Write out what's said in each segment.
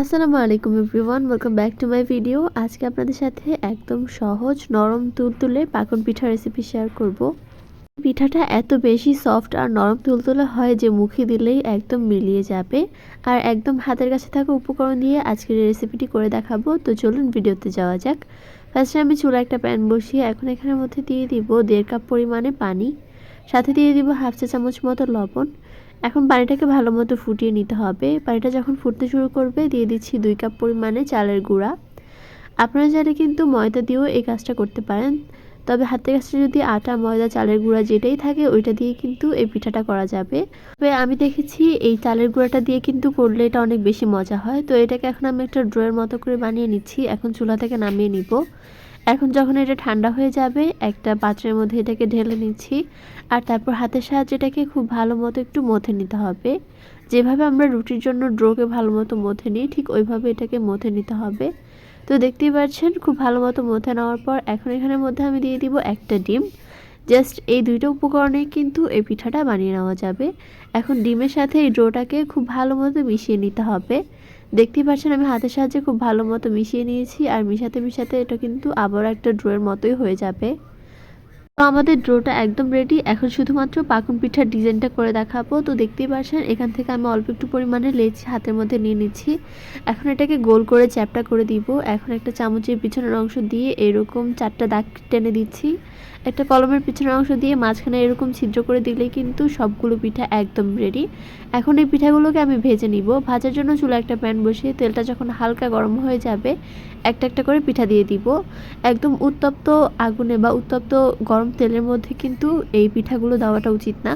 আসসালামু আলাইকুম everyone welcome back to my video আজকে আপনাদের সাথে একদম সহজ নরম তুলতুলে পাকন পিঠা রেসিপি শেয়ার করব। পিঠাটা এত বেশি সফট আর নরম তুলতুলে হয় যে মুখে দিলেই একদম মিলিয়ে যাবে। আর একদম হাতের কাছে থাকা উপকরণ দিয়ে আজকের রেসিপিটি করে দেখাবো। তো চলুন ভিডিওতে যাওয়া যাক। ফার্স্টে আমি চুলা একটা প্যান বসিয়ে এখন এখানের মধ্যে দিয়ে দিব দেড় কাপ পরিমাণে পানি। সাথে দিয়ে দিব হাফ চা চামচ মতো লবণ। এখন পানিটাকে ভালো মতো ফুটিয়ে নিতে হবে। পানিটা যখন ফুটতে শুরু করবে, দিয়ে দিচ্ছি দুই কাপ পরিমাণে চালের গুঁড়া। আপনারা চাইলে কিন্তু ময়দা দিয়েও এই কাজটা করতে পারেন। তবে হাতের কাছে যদি আটা, ময়দা, চালের গুঁড়া যেটাই থাকে, ওইটা দিয়ে কিন্তু এই পিঠাটা করা যাবে। তবে আমি দেখেছি এই চালের গুঁড়াটা দিয়ে কিন্তু করলে এটা অনেক বেশি মজা হয়। তো এটাকে এখন আমি একটা ড্রয়ের মতো করে বানিয়ে নিচ্ছি। এখন চুলা থেকে নামিয়ে নিব। এখন যখন এটা ঠান্ডা হয়ে যাবে, একটা পাত্রের মধ্যে এটাকে ঢেলে নিচ্ছি। আর তারপর হাতের সাহায্যে এটাকে খুব ভালো মতো একটু মথে নিতে হবে। যেভাবে আমরা রুটির জন্য ড্রোকে ভালো মতো মথে নিই, ঠিক ওইভাবে এটাকে মথে নিতে হবে। তো দেখতেই পাচ্ছেন, খুব ভালো মতো মথে নেওয়ার পর এখন এখানের মধ্যে আমি দিয়ে দিব একটা ডিম। জাস্ট এই দুইটা উপকরণে কিন্তু এই পিঠাটা বানিয়ে নেওয়া যাবে। এখন ডিমের সাথে এই ড্রোটাকে খুব ভালো মতো মিশিয়ে নিতে হবে। দেখতেই পাচ্ছেন, আমি হাতের সাহায্যে খুব ভালো মতো মিশিয়ে নিয়েছি। আর মিশাতে মিশাতে এটা কিন্তু আবার একটা ড্রোয়ের মতোই হয়ে যাবে। তো আমাদের ড্রোটা একদম রেডি এখন শুধুমাত্র পাকুন পিঠার ডিজাইনটা করে দেখাবো। তো দেখতেই পাচ্ছেন এখান থেকে আমি অল্প একটু পরিমাণে লেচি হাতের মধ্যে নিয়ে নিচ্ছি। এখন এটাকে গোল করে চ্যাপটা করে দিব। এখন একটা চামচের পিছনের অংশ দিয়ে এরকম চারটা দাগ টেনে দিচ্ছি। একটা কলমের পিছনের অংশ দিয়ে মাঝখানে এরকম ছিদ্র করে দিলেই কিন্তু সবগুলো পিঠা একদম রেডি এখন এই পিঠাগুলোকে আমি ভেজে নিব। ভাজার জন্য চুলা একটা প্যান বসিয়ে তেলটা যখন হালকা গরম হয়ে যাবে, একটা একটা করে পিঠা দিয়ে দিব। একদম উত্তপ্ত আগুনে বা উত্তপ্ত গরম তেলের মধ্যে কিন্তু এই পিঠাগুলো দেওয়াটা উচিত না।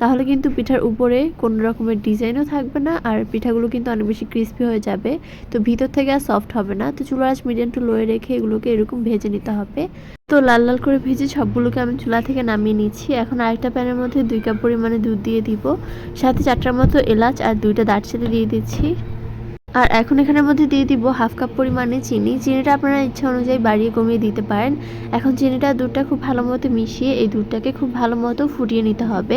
তাহলে কিন্তু পিঠার উপরে কোনো রকমের ডিজাইনও থাকবে না আর পিঠাগুলো কিন্তু অনেক বেশি ক্রিস্পি হয়ে যাবে। তো ভিতর থেকে আর সফট হবে না। তো চুলার আঁচ মিডিয়াম টু লোয়ে রেখে এগুলোকে এরকম ভেজে নিতে হবে। তো লাল লাল করে ভেজে সবগুলোকে আমি চুলা থেকে নামিয়ে নিচ্ছি। এখন আরেকটা প্যানের মধ্যে দুই কাপ পরিমাণে দুধ দিয়ে দিব। সাথে চারটার মতো এলাচ আর দুইটা দারচিনি দিয়ে দিচ্ছি। আর এখন এখানের মধ্যে দিয়ে দিব হাফ কাপ পরিমাণে চিনি। চিনিটা আপনারা ইচ্ছা অনুযায়ী বাড়িয়ে কমিয়ে দিতে পারেন। এখন চিনিটা দুধটা খুব ভালো মতো মিশিয়ে এই দুধটাকে খুব ভালো মতো ফুটিয়ে নিতে হবে।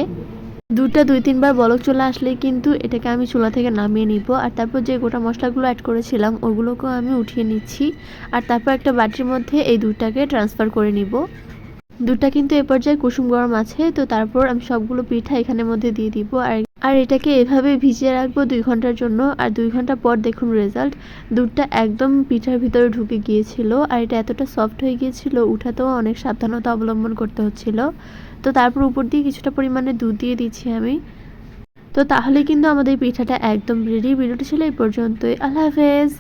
দুধটা দুই তিনবার বলক চলে আসলে কিন্তু এটাকে আমি চুলা থেকে নামিয়ে নিব। আর তারপর যে গোটা মশলাগুলো অ্যাড করেছিলাম, ওগুলোকেও আমি উঠিয়ে নিচ্ছি। আর তারপর একটা বাটির মধ্যে এই দুধটাকে ট্রান্সফার করে নিব। দুধটা কিন্তু এ পর্যায়ে কুসুম গরম আছে, তো তারপর আমি সবগুলো পিঠা এখানের মধ্যে দিয়ে দিব। আর আর এটাকে এভাবে ভিজিয়ে রাখব দুই ঘণ্টার জন্য। আর দুই ঘণ্টা পর দেখুন রেজাল্ট দুধটা একদম পিঠার ভিতরে ঢুকে গিয়েছিল। আর এটা এতটা সফট হয়ে গিয়েছিল, উঠাতেও অনেক সাবধানতা অবলম্বন করতে হচ্ছিল। তো তারপর উপর দিয়ে কিছুটা পরিমাণে দুধ দিয়ে দিচ্ছি আমি। তো তাহলে কিন্তু আমাদের পিঠাটা একদম রেডি ভিডিওটি ছিল এই পর্যন্তই। আল্লাহ হাফেজ।